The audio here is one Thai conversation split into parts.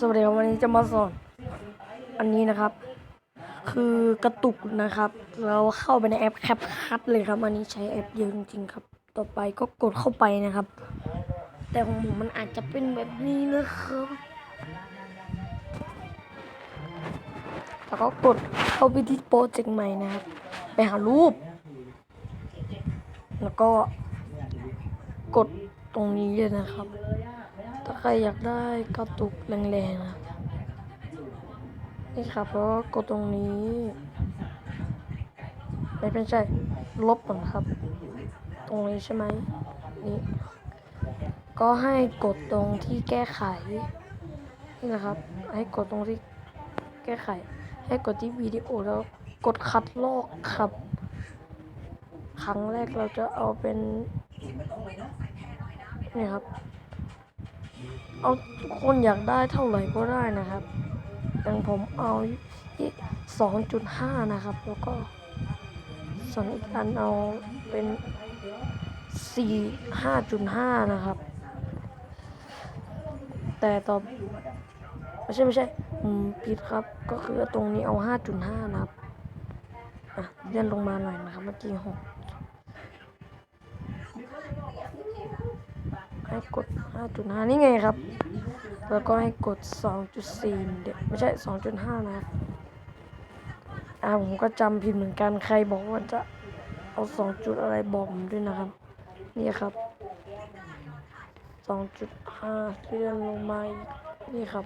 สวัสดีครับวันนี้จะมาสอน อันนี้นะครับ คือกระตุกนะครับ เราเข้าไปในแอปแคปคัทเลยครับ อันนี้ใช้แอปเยอะจริงๆครับ ต่อไปก็กดเข้าไปนะครับ แต่ของผมมันอาจจะเป็นแบบนี้นะครับแล้วก็กดเข้าไปที่โปรเจกต์ใหม่นะครับ ไปหารูป แล้วก็กดตรงนี้เลยนะครับ ถ้าใครอยากได้กระตุกแรงๆนะนี่ครับแล้วก็กดตรงนี้ ไม่เป็นใช่ลบก่อนครับ ตรงนี้ใช่ไหมนี่ก็ให้กดตรงที่แก้ไขนี่นะครับ ให้กดตรงที่แก้ไข ให้กดที่วิดีโอแล้วกดคัดลอกครับ ครั้งแรกเราจะเอาเป็นนี่ครับ เอาทุกคนอยากได้เท่าไหร่ก็ได้นะครับอย่างผมเอาสองจุดห้านะครับ แล้วก็ส่วนอีกอันเอาเป็นสี่ห้าจุดห้านะครับ แต่ต่อไม่ใช่ไม่ใช่ผิดครับ ก็คือตรงนี้เอาห้าจุดห้านะครับอะเลื่อนลงมาหน่อยนะครับ เมื่อกี้หก ให้กด 5.5 นี่ไงครับ แล้วก็ให้กด 2.4 เดี๋ยวไม่ใช่ 2.5 นะครับอ่าผมก็จำผิดเหมือนกันใครบอกว่าจะเอา 2 จุดอะไรบอกผมด้วยนะครับ นี่ครับ 2.5เลื่อนลงมาอีกนี่ครับ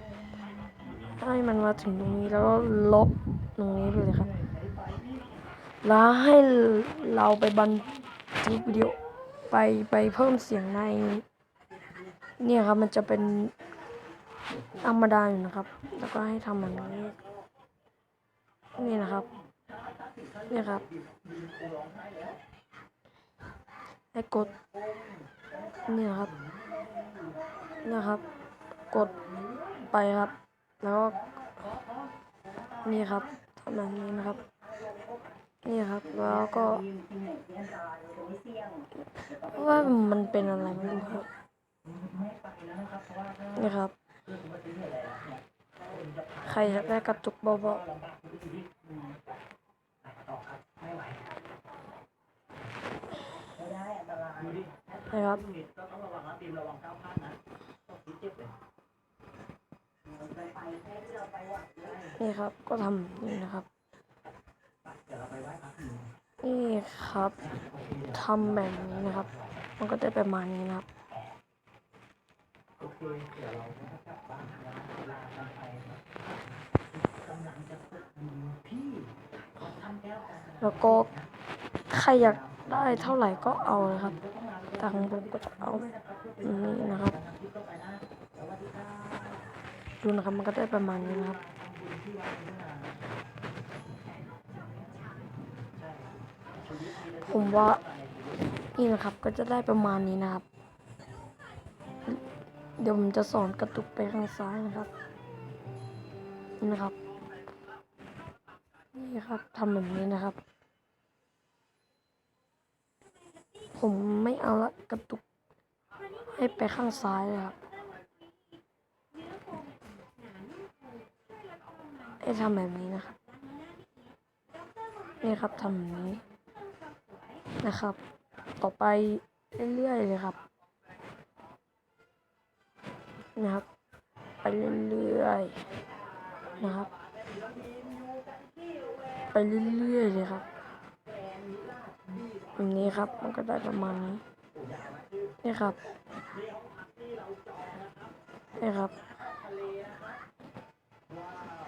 ให้มันมาถึงตรงนี้แล้วก็ลบตรงนี้ไปเลยครับแล้วให้เราไปบันทึกวิดีโอไปไปเพิ่มเสียงใน เนี่ยครับมันจะเป็นธรรมดาอยู่นะครับ แล้วก็ให้ทำแบบนี้ นี่นะครับ นี่ครับ ให้กด นี่ยครับนี่ครับ กดไปครับ แล้วก็ นี่ครับทำแบบนี้นะครับ นี่ครับ แล้วก็ ว่ามันเป็นอะไรไม่รู้ครับ นี่ครับ ใครอยากได้กระตุกเบาๆนะครับนี่ครับก็ทำนี่นะครับ นี่ครับทำแบบนี้นะครับ มันก็ได้ประมาณนี้นะครับ แล้วก็ใครอยากได้เท่าไหร่ก็เอาเลยครับทางผมก็จะเอานี่นะครับ ดูนะครับมันก็ได้ประมาณนี้นะครับผมว่านี่นะครับก็จะได้ประมาณนี้นะครับ ดี๋ยวผมจะสอนกระตุกไปข้างซ้ายนะครับนี่นะครับ นี่ครับทำแบบนี้นะครับ ผมไม่เอาละกระตุก ให้ไปข้างซ้ายเลยครับให้ทำแบบนี้นะครับ นี่ครับทำแบบนี้นะครับ ต่อไปเรื่อยๆเลยครับ นะครับ ไปเรื่อยๆนะครับ ไปเรื่อยๆเลยครับแบบนี้ครับมันก็ได้ประมาณนี้นี่ครับนี่ครับ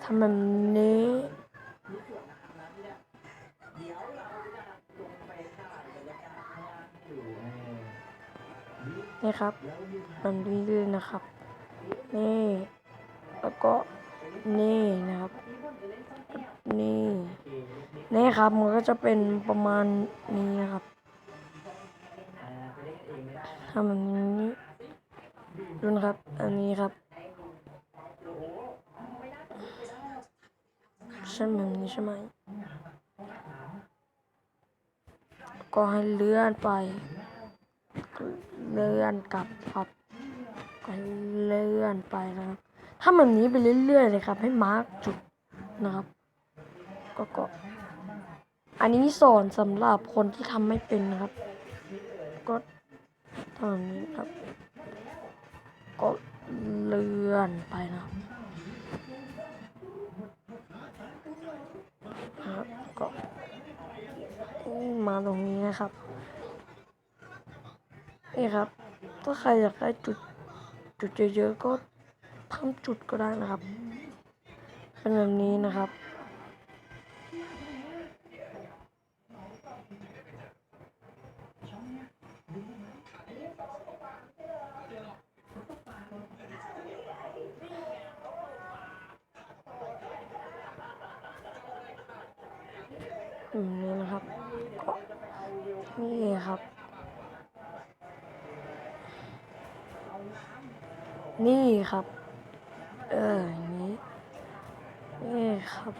ทำแบบนี้นี่ครับแบบนี้เลยนะครับ นี่แล้วก็นี่นะครับ นี่นี่ครับมันก็จะเป็นประมาณนี้นะครับทำแบบนี้ดูนะครับ อันนี้ครับใช่แบบนี้ใช่ไหมก็ให้เลื่อนไป เลื่อนกลับครับ เลื่อนไปนะครับ ถ้าแบบนี้ไปเรื่อยๆเลยครับ ให้มาร์กจุดนะครับ ก็ก็อันนี้สอนสำหรับคนที่ทำไม่เป็นนะครับ ก็ทำแบบนี้ครับ ก็เลื่อนไปนะครับนะครับก็มาตรงนี้นะครับ นี่ครับ ถ้าใครอยากได้จุด จุดเยอะๆก็เพิ่มจุดก็ได้นะครับ เป็นแบบนี้นะครับแบบนี้นะครับก็นี่ครับ นี่ครับ เอออย่างนี้นี่ครับ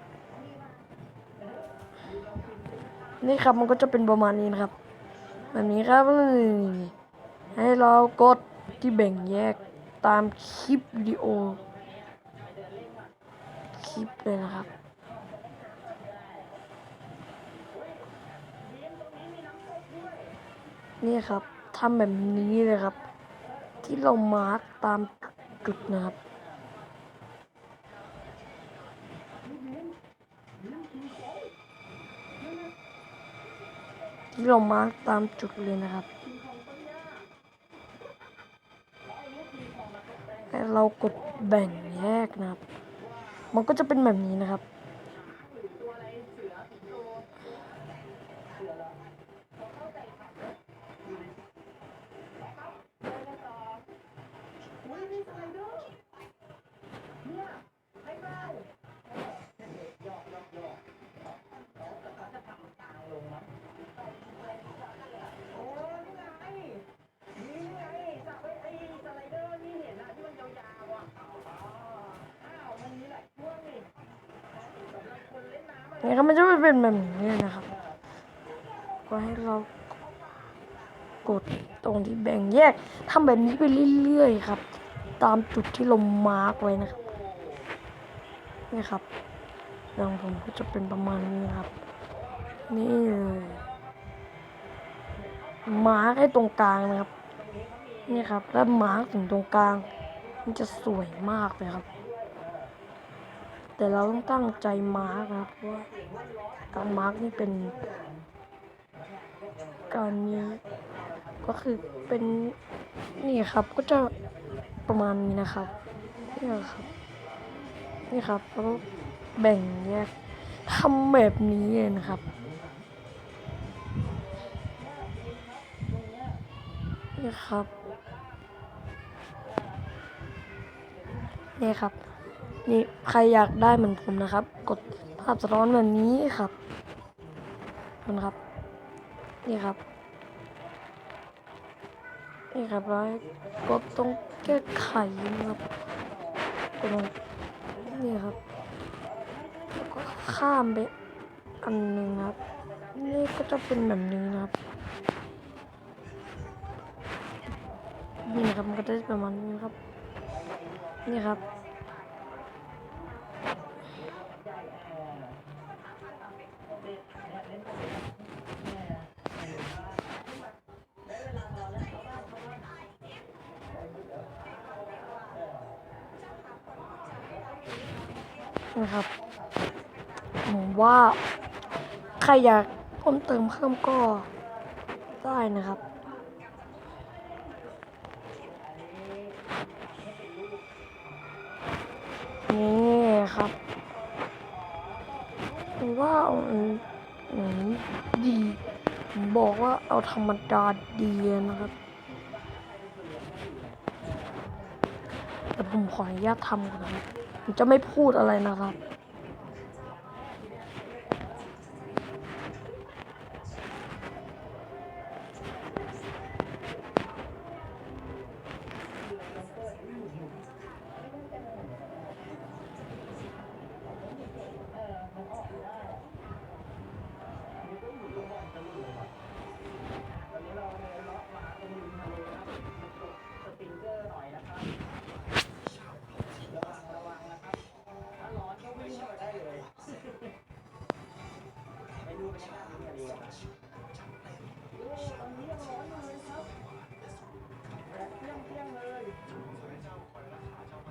นี่ครับมันก็จะเป็นประมาณนี้นะครับ แบบนี้ครับให้เรากดที่แบ่งแยกตามคลิปวิดีโอ คลิปเลยนะครับนี่ครับทำแบบนี้เลยครับ ที่เรามาร์กตาม จุดนะครับที่เรามาตามจุดเลยนะครับให้เรากดแบ่งแยกนะครับ มันก็จะเป็นแบบนี้นะครับ นี่ครับมันจะเป็นแบบนี้นะครับ ก็ให้เรากดตรงที่แบ่งแยกทำแบบนี้ไปเรื่อยๆครับ ตามจุดที่เรามาร์กไว้นะครับนี่ครับอย่างผมก็จะเป็นประมาณนี้ครับ นี่เลยมาร์กให้ตรงกลางนะครับ นี่ครับแล้วมาร์กถึงตรงกลาง มันจะสวยมากเลยครับ แต่เราต้องตั้งใจมาร์กนะครับเพราะว่าการมาร์กนี่เป็น การมีก็คือเป็นนี่ครับก็จะประมาณนี้นะครับนี่ครับนี่ครับแล้วก็แบ่งแยกทำแบบนี้เลยนะครับนี่ครับนี่ครับ นี่ใครอยากได้เหมือนผมนะครับ กดภาพสะท้อนแบบนี้ครับนะครับ นี่ครับ นี่ครับแล้วให้กดตรงแก้ไขนะครับกดลงนี่ครับแล้วก็ข้ามไปอันหนึ่งครับ นี่ก็จะเป็นแบบนี้นะครับนี่นะครับมันก็จะประมาณนี้ครับ นี่ครับ นะครับผมว่าใครอยากเพิ่มเติมเพิ่มก็ได้นะครับนี่ครับผมว่าเอาอันไหนดีผมบอกว่าเอาธรรมดาดีนะครับแต่ผมขออนุญาตทำก่อนนะ จะไม่พูดอะไรนะครับ